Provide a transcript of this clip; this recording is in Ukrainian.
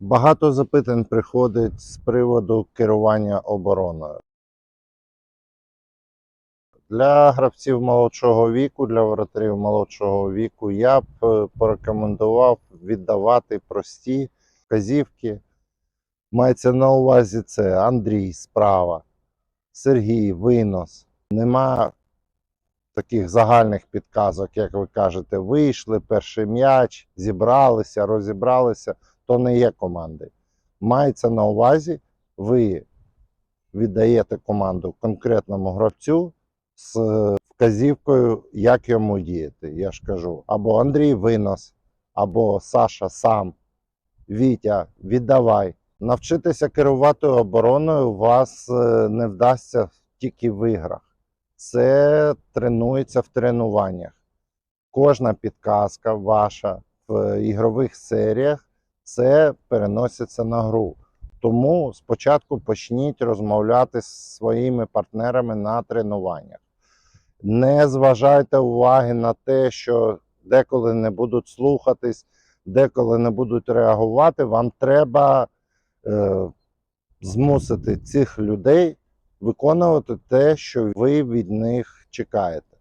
Багато запитань приходить з приводу керування обороною. Для гравців молодшого віку, для воротарів молодшого віку, я б е, порекомендував віддавати прості вказівки. Мається на увазі це Андрій справа, Сергій винос. Нема таких загальних підказок, як ви кажете, вийшли, перший м'яч, зібралися, розібралися, то не є команди. Мається на увазі, ви віддаєте команду конкретному гравцю з вказівкою, як йому діяти. Я ж кажу, або Андрій винос, або Саша сам, Вітя, віддавай. Навчитися керувати обороною вас е, не вдасться тільки в іграх. Це тренується в тренуваннях. Кожна підказка ваша в ігрових серіях це переноситься на гру. Тому спочатку почніть розмовляти з своїми партнерами на тренуваннях. Не зважайте уваги на те, що деколи не будуть слухатись, деколи не будуть реагувати. Вам треба е, змусити цих людей виконувати те, що ви від них чекаєте.